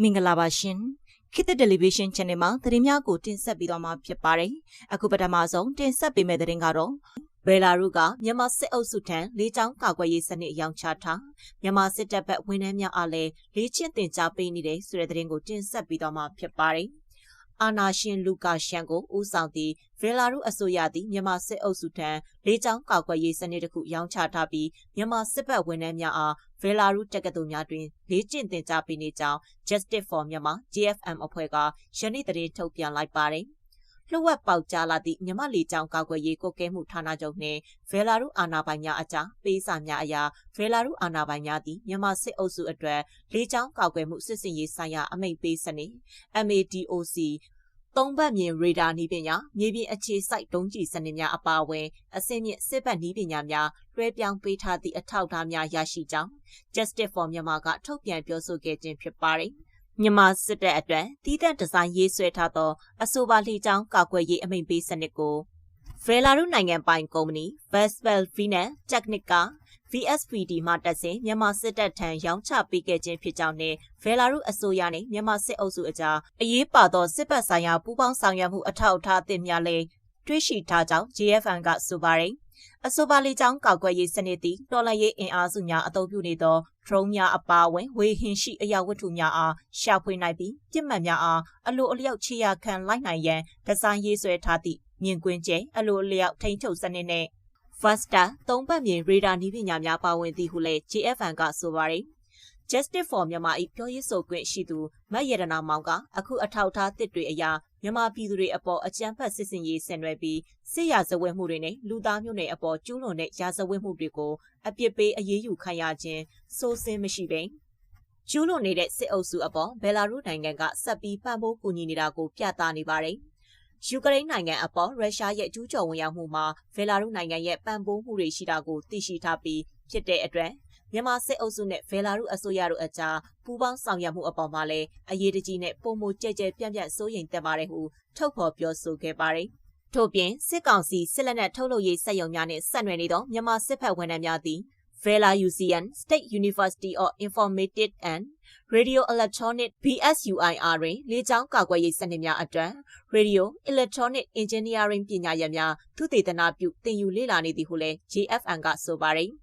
မင်္ဂလာပါရှင်ခေတ်သစ်တယ်လီဗီရှင်း channel မှာသတင်းများကိုတင်ဆက်ပေးသွားမှာဖြစ်ပါတယ်အခုပထမဆုံးတင်ဆက်ပေးမယ့်သတင်းကတော့ဘယ်လာရုကမြန်မာစစ်အုပ်စုထံလေးချောင်းကာကွယ်ရေးစနစ်ရောင်းချထားမြန်မာစစ်တပ်ဘက်ဝန်ထမ်းများအားလည်းလေးချင်းတင်ကြားပေးနေတဲ့ဆိုတဲ့သတင်းကိုတင်ဆက်ပေးသွားမှာဖြစ်ပါတယ် အာနာရှင်လူကာရှန်ကိုဦးဆောင်သည့်ဗေလာရုအစိုးရသည်မြန်မာစစ်အုပ်စုထံလေးချောင်းကာကွယ်ရေးစနစ်တစ်ခုရောင်းချထားပြီးမြန်မာစစ်ဘက်ဝန်ထမ်းများအားဗေလာရုတက္ကသိုလ်များတွင်လေ့ကျင့်သင်ကြားပေးနေကြောင်း Justice for Myanmar JFM အဖွဲ့ကယနေ့သတင်းထုတ်ပြန်လိုက်ပါတယ်။ လှုပ်ဝက်ပေါက်ကြားလာသည့်မြမလီကျောင်းကာကွယ်ရေးကိုကဲမှုဌာနချုပ်နှင့်ဗေလာရုအာဏာပိုင်များအကြားပေးစာများအရာဗေလာရုအာဏာပိုင်များသည်မြန်မာစစ်အုပ်စုအတွက်လေကြောင်းကာကွယ်မှုစစ်စင်ရေးဆိုင်ရာအမိန့်ပေးစနစ် MADOC သုံးဘက်မြင်ရေဒါနီးပညာမြေပြင်အခြေစိုက်ဒုံးကျည်စနစ်များအပါအဝင်အစင်းမြင့်စစ်ဘက်နီးပညာများလွှဲပြောင်းပေးထားသည့်အထောက်အထားများရရှိကြောင်း Justice for Myanmar ကထုတ်ပြန်ပြောဆိုခဲ့ခြင်းဖြစ်ပါတယ်။ မြန်မာစစ်တပ်အတွက်တည်တဲ့ဒီဇိုင်းရေးဆွဲထားသောအဆိုပါလှေကြောင်းကာကွယ်ရေးအမိန့်ပေးစနစ်ကိုဗေလာရုနိုင်ငံပိုင်ကုမ္ပဏီ Vestel Finan Technica VSPD မှတက်စဉ်မြန်မာစစ်တပ်ထံရောင်းချပေးခဲ့ခြင်းဖြစ်ကြောင်းနဲ့ဗေလာရုအစိုးရနဲ့မြန်မာစစ်အုပ်စုအကြားအရေးပါသောစစ်ပတ်ဆိုင်ရာပူးပေါင်းဆောင်ရွက်မှုအထောက်အထားအသစ်များလည်း တွေ့ရှိထားကြောင်း JFN ကဆိုပါတယ်။အဆိုပါလေကြောင်းကောက်ွယ်ရေးစနစ်သည်တော်လှန်ရေးအင်အားစုများအသုံးပြုနေသော drone များအပါအဝင်ဝေဟင်ရှိအရာဝတ္ထုများအားရှာဖွေနိုင်ပြီးပြစ်မှတ်များအားအလိုအလျောက်ခြေရာခံလိုက်နိုင်ရန်ဒီဇိုင်းရေးဆွဲထားသည့်မြင်ကွင်းကျဲအလိုအလျောက်ထိန်းချုပ်စနစ်နှင့် Faster သုံးပတ်မြင်ရေဒါနီးပညာများပါဝင်သည်ဟုလည်း JFN ကဆိုပါတယ်။ Justice for Myanmar ၏ပြောရေးဆိုခွင့်ရှိသူမတ်ရတနာမောင်ကအခုအထောက်ထားတစ်တွေအရာမြန်မာပြည်သူတွေအပေါ်အကြမ်းဖက်စစ်စင်ရေးဆင်နွှဲပြီးစစ်ရာဇဝတ်မှုတွေနဲ့လူသားမျိုးနွယ်အပေါ်ကျူးလွန်တဲ့ရာဇဝတ်မှုတွေကိုအပြစ်ပေးအရေးယူခံရခြင်းစိုးစင်းမရှိပင်ကျူးလွန်နေတဲ့စစ်အုပ်စုအပေါ်ဘယ်လာရုနိုင်ငံကဆက်ပြီးပံ့ပိုးကူညီနေတာကိုပြသနေပါတယ်။ယူကရိန်းနိုင်ငံအပေါ်ရုရှားရဲ့ကျူးကျော်ဝင်ရောက်မှုမှာဗေလာရုနိုင်ငံရဲ့ပံ့ပိုးမှုတွေရှိတာကိုသိရှိထားပြီးဖြစ်တဲ့အတွက် မြန်မာစစ်အုပ်စုနဲ့ဗေလာရုအစိုးရတို့အကြားပူးပေါင်းဆောင်ရွက်မှုအပေါ်မှာလည်းအရေးတကြီးနဲ့ပုံမကြဲကြဲပြန့်ပြန့်စိုးရိမ်တက်ပါတယ်ဟုထုတ်ဖော်ပြောဆိုခဲ့ပါတယ်။ထို့ပြင်စစ်ကောင်စီစစ်လက်နက်ထုတ်လုပ်ရေးစက်ရုံများနဲ့ဆက်နွယ်နေသောမြန်မာစစ်ဖက်ဝန်ထမ်းများသည် Vela UCN State University of Informative and Radio Electronic BSUIR တွင်လေကြောင်းကာကွယ်ရေးစနစ်များအတွက် Radio Electronic Engineering ပညာရပ်များသုတေသနပြုသင်ယူလေ့လာနေသည်ဟုလည်း JFN ကဆိုပါတယ်။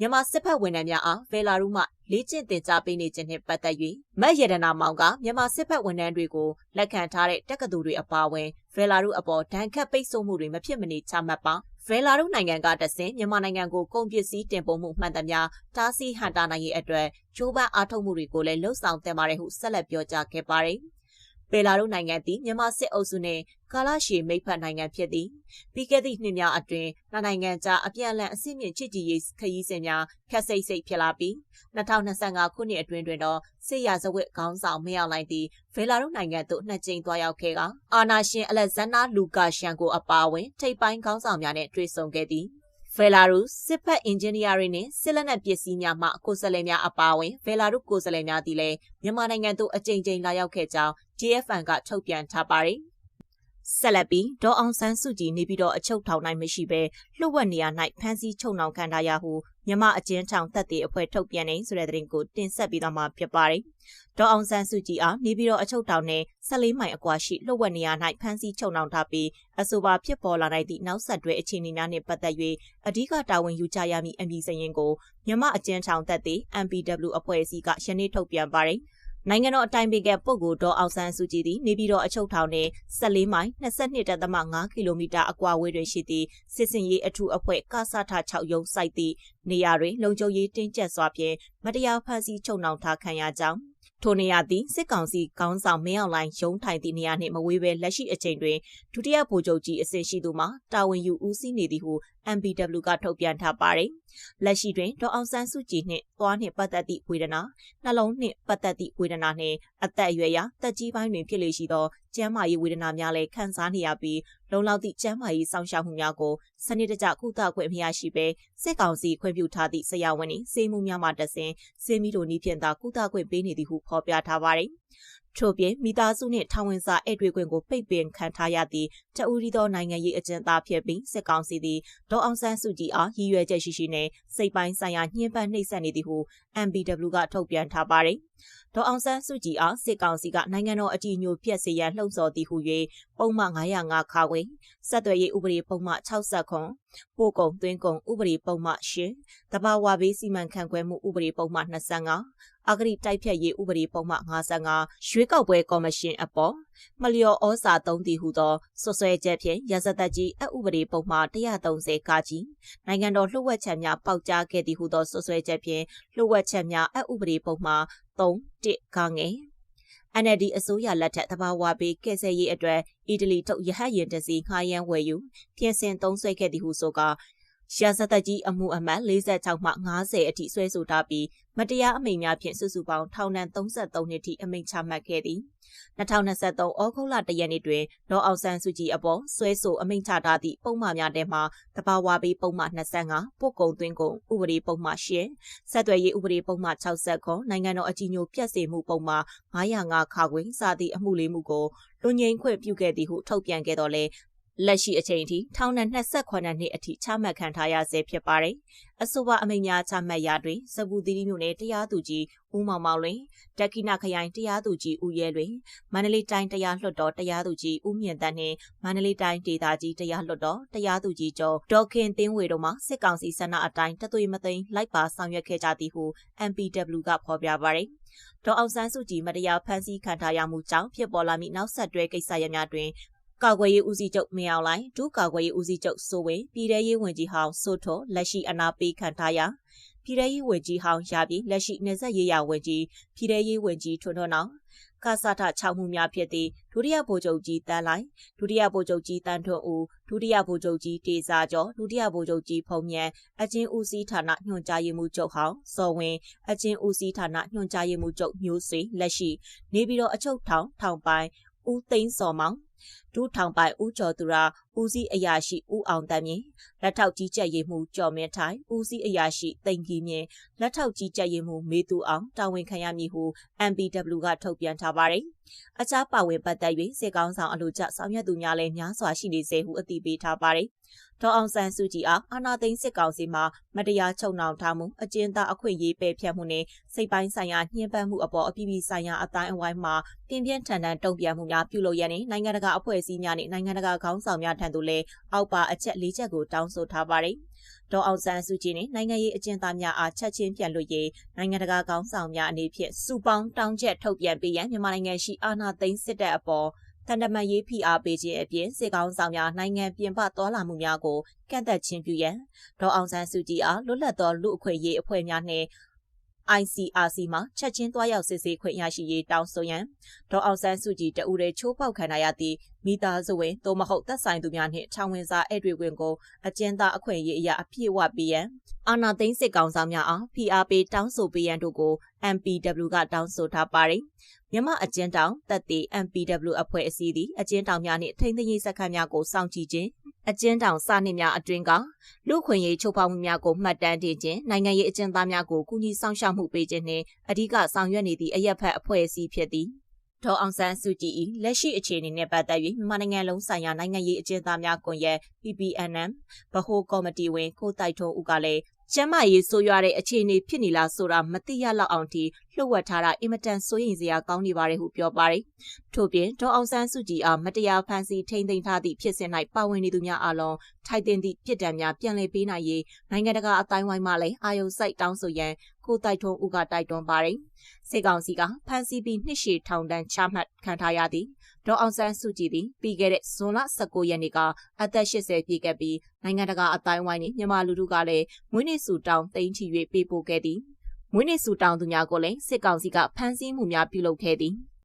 မြန်မာစစ်ဖက်ဝန်ထမ်းများအားဗေလာရုမှလေ့ကျင့်သင်ကြားပေးနေခြင်းနှင့်ပတ်သက်၍မတ်ရတနာမောင်ကမြန်မာစစ်ဖက်ဝန်ထမ်းတွေကိုလက်ခံထားတဲ့တက္ကသိုလ်တွေအပါအဝင်ဗေလာရုအပေါ်ဒဏ်ခတ်ပိတ်ဆို့မှုတွေမဖြစ်မနေချမှတ်ပါဗေလာရုနိုင်ငံကတဆင်မြန်မာနိုင်ငံကိုကုန်ပစ္စည်းတင်ပို့မှုမှန်သမျှတားဆီးဟန်တာနိုင်ရေးအတွက်ဂျိုးပန်းအားထုတ်မှုတွေကိုလည်းလှုံ့ဆော်တင်ပါတယ်ဟုဆက်လက်ပြောကြားခဲ့ပါတယ်။ ဘယ်လာရုနိုင်ငံသည်မြန်မာစစ်အုပ်စုနှင့်ကာလရှည်မိတ်ဖက်နိုင်ငံဖြစ်သည်ပြီးခဲ့သည့်နှစ်များအတွင်းနိုင်ငံကြားအပြန်အလှန်အဆင့်မြင့်ချစ်ကြည်ရေးခရီးစဉ်များခက်စိတ်စိတ်ဖြစ်လာပြီး2025ခုနှစ်အတွင်းတွင်တော့စစ်ရာဇဝတ်ခေါင်းဆောင်မရောက်လိုက်သည့်ဘယ်လာရုနိုင်ငံသို့နှစ်ကြိမ်သွားရောက်ခဲ့ကအာနာရှင်အလက်ဇန္နာလူကာရှန်ကိုအပါအဝင်ထိပ်ပိုင်းခေါင်းဆောင်များနဲ့တွေ့ဆုံခဲ့သည် ဗေလာရုစစ်ဖက်အင်ဂျင်နီယာတွေနဲ့စစ်လက်နက်ပစ္စည်းများမှကိုယ်စားလှယ်များအပါအဝင်ဗေလာရုကိုယ်စားလှယ်များသည်လည်းမြန်မာနိုင်ငံသို့အကြိမ်ကြိမ်လာရောက်ခဲ့ကြောင်း JFN ကထုတ်ပြန်ထားပါတယ်။ဆက်လက်ပြီးဒေါ်အောင်ဆန်းစုကြည်နေပြီးတော့အချုပ်ထောင်နိုင်မရှိဘဲလှုပ်ဝက်နေရ၌ဖမ်းဆီးချုပ်နှောင်ခံထားရဟု မြမအကျဉ်းထောင်တပ်တွေအဖွဲ့ထုတ်ပြန်နေဆိုတဲ့သတင်းကိုတင်ဆက်ပြီးတော့မှဖြစ်ပါတယ်။ဒေါ်အောင်ဆန်းစုကြည်အားနေပြီးတော့အချုပ်ထောင်နဲ့14မိုင်အကွာရှိလှုပ်ဝက်နေရ၌ဖမ်းဆီးချုပ်နှောင်ထားပြီးအဆိုပါဖြစ်ပေါ်လာနိုင်သည့်နောက်ဆက်တွဲအခြေအနေများနှင့်ပတ်သက်၍အဓိကတာဝန်ယူကြရမည့်အမည်စရင်ကိုမြမအကျဉ်းထောင်တပ်တွေ MPW အဖွဲ့အစည်းကယနေ့ထုတ်ပြန်ပါတယ်။ နိုင်ငံတော်အတိုင်ပင်ခံပုဂ္ဂိုလ်ဒေါ်အောင်ဆန်းစုကြည်သည်နေပြည်တော်အချုပ်ထောင်နှင့်14မိုင်22.5ကီလိုမီတာအကွာဝေးတွင်ရှိသည့်စစ်စင်ရေးအထူးအဖွဲ့ကဆထ6ရုံးစိုက်သည့်နေရာတွင်လုံခြုံရေးတင်းကျပ်စွာဖြင့်မတရားဖမ်းဆီးချုပ်နှောင်ထားခံရကြောင်း ထိုနေရာသည်စစ်ကောင်စီခေါင်းဆောင်မင်းအောင်လှိုင်ရုံးထိုင်သည့်နေရာနှင့်မဝေးဘဲလက်ရှိအချိန်တွင်ဒုတိယဗိုလ်ချုပ်ကြီးအဆင့်ရှိသူမှတာဝန်ယူဦးစီးနေသည်ဟု MPW ကထုတ်ပြန်ထားပါတယ်။လက်ရှိတွင်ဒေါအောင်ဆန်းစုကြည်နှင့်သွားနှင့်ပတ်သက်သည့်ဝေဒနာနှလုံးနှင့်ပတ်သက်သည့်ဝေဒနာနှင့်အသက်အရွယ်ရာတက်ကြီးပိုင်းတွင်ဖြစ်လေရှိသော ကျန်းမာရေးဝေဒနာများလည်းခံစားနေရပြီးလုံလောက်သည့်ကျန်းမာရေးစောင့်ရှောက်မှုများကိုစနစ်တကျကုသခွင့်မရရှိဘဲစစ်ကောင်စီခွင့်ပြုထားသည့်ဆရာဝန်နှင့်စေမှုများမှတဆင်စေမီတို့နည်းဖြင့်သာကုသခွင့်ပေးနေသည်ဟုဖော်ပြထားပါတယ်။ ထို့ပြင်မိသားစုနှင့်ထောင်ဝင်စာဧည့်တွေ့ခွင့်ကိုပိတ်ပင်ခံထားရသည့်တအူရီသောနိုင်ငံရေးအကျဉ်းသားဖြစ်ပြီးစစ်ကောင်စီသည်ဒေါအောင်ဆန်းစုကြည်အားရည်ရွယ်ချက်ရှိရှိနဲ့စိတ်ပိုင်းဆိုင်ရာညှဉ်းပန်းနှိပ်စက်နေသည်ဟု MBW ကထုတ်ပြန်ထားပါတယ်။ဒေါအောင်ဆန်းစုကြည်အားစစ်ကောင်စီကနိုင်ငံတော်အကြီးအကျယ်ပြက်စေရန်လှုံ့ဆော်သည်ဟု၍ပုံမှန်905ခါခွေဆက်သွယ်ရေးဥပဒေပုံမှန်60ခွန်ပို့ကုန်သွင်းကုန်ဥပဒေပုံမှန်10တဘာဝဘေးစီမံခန့်ခွဲမှုဥပဒေပုံမှန်25အဂရိတိုက်ဖြတ်ရေးဥပဒေပုံမှန်55ရွေးကောက်ပွဲကော်မရှင်အပေါ်မလျော်ဩစာသုံးသည်ဟုသောဆွဆွဲချက်ဖြင့်ရစသက်ကြီးအဥပဒေပုံမှန်130ကကြီးနိုင်ငံတော်လှုပ်ဝက်ချက်များပေါက်ကြားခဲ့သည်ဟုသောဆွဆွဲချက်ဖြင့်လှုပ်ဝက်ချက်များအဥပဒေပုံမှန်3 1ကငယ် NLD အစိုးရလက်ထက်တဘာဝပေးကဲဆယ်ရေးအတွက်အီတလီထုတ်ရဟတ်ရင်တစီငှားရမ်းဝယ်ယူပြင်ဆင်သုံးစွဲခဲ့သည်ဟုဆိုက ရာဇသက်ကြီးအမှုအမှတ်46မှ90အထိဆွဲဆိုထားပြီးမတရားအမိန့်များဖြင့်စုစုပေါင်းထောင်ဒဏ်33နှစ်ထိအမိန့်ချမှတ်ခဲ့သည်2023ဩဂုတ်လ1ရက်နေ့တွင်ဒေါ်အောင်ဆန်းစုကြည်အပေါ်ဆွဲဆိုအမိန့်ချထားသည့်ပုံမှန်များထဲမှတဘာဝပေးပုံမှန်25ပို့ကုန်သွင်းကုန်ဥပဒေပုံမှန်10ဆက်သွယ်ရေးဥပဒေပုံမှန်60ခွန်နိုင်ငံတော်အကြီးအကျယ်ပြည့်စုံမှုပုံမှန်905ခါခွင်စသည့်အမှုလေးမှုကိုလူငိမ့်ခွင့်ပြုခဲ့သည်ဟုထုတ်ပြန်ခဲ့တော်လဲ လက်ရှိအချိန်ထိထောင်နဲ့28နှစ်အထိချမှတ်ခံထားရဆဲဖြစ်ပါတယ်။အဆိုပါအမိန့်များချမှတ်ရာတွင်စပူသီရီမြို့နယ်တရားသူကြီးဦးမောင်မောင်လွင်တက်ကိနခရိုင်တရားသူကြီးဦးရဲလွင်မန္တလေးတိုင်းတရားလွှတ်တော်တရားသူကြီးဦးမြင့်တန်းနှင့်မန္တလေးတိုင်းဒေသကြီးတရားလွှတ်တော်တရားသူကြီးကျော်ဒေါက်ခင်တင်းဝေတို့မှစစ်ကောင်စီဆန္ဒအတိုင်းတသွေမသိမ်းလိုက်ပါဆောင်ရွက်ခဲ့ကြသည်ဟု MPW ကဖော်ပြပါတယ်။ဒေါအောင်ဆန်းစုကြည်မတရားဖမ်းဆီးခံထားရမှုကြောင့်ဖြစ်ပေါ်လာမည့်နောက်ဆက်တွဲကိစ္စရပ်များတွင် ကာကွယ်ရေးဦးစီးချုပ်မင်းအောင်လှိုင်ဒုကာကွယ်ရေးဦးစီးချုပ်စိုးဝင်းပြည်ထရေးဝန်ကြီးဟောင်းစိုးထောလက်ရှိအနာပေးခံထားရပြည်ထရေးဝန်ကြီးဟောင်းရပြီးလက်ရှိနေဆက်ရေးရဝန်ကြီးပြည်ထရေးဝန်ကြီးထွန်းထွန်းအောင်ကာစာထ6မှုများဖြစ်သည့်ဒုတိယဗိုလ်ချုပ်ကြီးတန်းလိုက်ဒုတိယဗိုလ်ချုပ်ကြီးတန်းထွန်းဦးဒုတိယဗိုလ်ချုပ်ကြီးတေစာကျော်ဒုတိယဗိုလ်ချုပ်ကြီးဖုံမြန်အချင်းဦးစီးဌာနညွှန်ကြားရေးမှူးချုပ်ဟောင်းစော်ဝင်းအချင်းဦးစီးဌာနညွှန်ကြားရေးမှူးချုပ်မျိုးဆွေလက်ရှိ နေပြည်တော်အချုပ်ထောင်ထောင်ပိုင်းဦးသိန်းစော်မောင် ဒုထောင်ပိုင်ဦးကျော်သူရာဦးစီးအရာရှိဦးအောင်တမ်းမြင့်လက်ထောက်ကြီးကြပ်ရေးမှူးကျော်မင်းထိုင်ဦးစီးအရာရှိတိန်ကြီးမြင့်လက်ထောက်ကြီးကြပ်ရေးမှူးမေသူအောင်တာဝန်ခံရမည်ဟု MPW ကထုတ်ပြန်ထားပါတယ်။အခြားပါဝင်ပတ်သက်၍စေကောင်းဆောင်အလို့ကျဆောင်ရွက်သူများလည်းများစွာရှိနေစေဟုအသိပေးထားပါတယ်။ဒေါအောင်ဆန်းစုကြည်အားအာဏာသိမ်းစစ်ကောင်စီမှမတရားချုပ်နှောင်ထားမှုအကျဉ်းသားအခွင့်အရေးပယ်ဖျက်မှုနဲ့စိတ်ပိုင်းဆိုင်ရာညှဉ်းပန်းမှုအပေါ်အပြည်ပြည်ဆိုင်ရာအတိုင်းအဝိုင်းမှာပြင်းပြင်းထန်ထန်တုံ့ပြန်မှုများပြုလုပ်ရတဲ့နိုင်ငံတကာအဖွဲ့အစည်းများနဲ့နိုင်ငံတကာခေါင်းဆောင်များထံသို့လည်းအောက်ပါအချက်၄ချက်ကိုတောင်းဆိုထားပါတယ်။ဒေါအောင်ဆန်းစုကြည်နဲ့နိုင်ငံရေးအကျဉ်းသားများအားချက်ချင်းပြန်လွှတ်ရေးနိုင်ငံတကာကောင်းဆောင်များအနေဖြင့်စုပေါင်းတောင်းချက်ထုတ်ပြန်ပေးရန်မြန်မာနိုင်ငံရှိအာဏာသိမ်းစစ်တပ်အပေါ်တန်တမန်ရေးဖိအားပေးခြင်းအပြင်စစ်ကောင်ဆောင်များနိုင်ငံပြင်ပတော်လာမှုများကိုကန့်သက်ခြင်းပြုရန်ဒေါအောင်ဆန်းစုကြည်အားလွတ်လပ်သောလူအခွင့်အရေးအဖွဲ့များနှင့် ICRC မှာချက်ချင်းတွားရောက်စစ်ဆေးခွင့်ရရှိရေးတောင်းဆိုရန်ဒေါအောင်ဆန်းစုကြည်တဦးရဲ့ချိုးဖောက်ခံရသည့် မိသားစုဝင်သို့မဟုတ်သက်ဆိုင်သူများနှင့်ထောင်ဝင်စာဧည့်တွေ့ခွင့်ကိုအကျဉ်းသားအခွင့်အရေးအရာအပြည့်အဝပေးရန်အာဏာသိမ်းစစ်ကောင်ဆောင်များအားဖိအားပေးတောင်းဆိုပေးရန်တို့ကို MPW ကတောင်းဆိုထားပါတယ်မြမအကျဉ်းတောင်တပ်တီ MPW အဖွဲ့အစည်းသည်အကျဉ်းတောင်များနှင့်ထိန်းသိမ်းရေးစခန်းများကိုစောင့်ကြည့်ခြင်းအကျဉ်းတောင်စနစ်များအတွင်းကလူခွင့်ရေးချိုးဖောက်မှုများကိုမှတ်တမ်းတင်ခြင်းနိုင်ငံရေးအကျဉ်းသားများကိုကူညီဆောင်ရှောက်မှုပေးခြင်းနှင့်အဓိကဆောင်ရွက်နေသည့်အရက်ဖက်အဖွဲ့အစည်းဖြစ်သည် ဒေါ်အောင်ဆန်းစုကြည်၏လက်ရှိအခြေအနေနဲ့ပတ်သက်၍မြန်မာနိုင်ငံလုံးဆိုင်ရာနိုင်ငံရေးအကျဉ်းသားများကွန်ရက် PPNM ဗဟိုကော်မတီဝင်ကိုတိုက်ထုံးဦးကလည်းကျမ်းမာရေးဆိုးရွားတဲ့အခြေအနေဖြစ်နေလားဆိုတာမသိရလောက်အောင်ထိလှုပ်ဝက်ထားတာအင်မတန်စိုးရိမ်စရာကောင်းနေပါတယ်ဟုပြောပါတယ်။ထို့ပြင်ဒေါအောင်ဆန်းစုကြည်အားမတရားဖန်ဆီးထိန်းသိမ်းထားသည့်ဖြစ်စဉ်၌ပါဝင်နေသူများအလုံးထိုက်တင်သည့်ပြစ်ဒဏ်များပြန်လည်ပေးနိုင်ရေးနိုင်ငံတကာအတိုင်းဝိုင်းမှလည်းအာရုံစိုက်တောင်းဆိုရန်ကိုတိုက်ထုံးဦးကတိုက်တွန်းပါတယ်။ စေကောင်စီကဖန်စီပြီးနှစ်ရှည်ထောင်ဒဏ်ချမှတ်ခံထားရသည်ဒေါအောင်ဆန်းစုကြည်သည်ပြီးခဲ့တဲ့ဇွန်လ19ရက်နေ့ကအသက်80ပြည့်ခဲ့ပြီးနိုင်ငံတကာအတိုင်းဝိုင်းနှင့်မြန်မာလူထုကလည်းမွေးနေ့စုတောင်းတိန်ချီ၍ပေးပို့ခဲ့သည်မွေးနေ့စုတောင်းသူများကိုလည်းစစ်ကောင်စီကဖမ်းဆီးမှုများပြုလုပ်ခဲ့သည်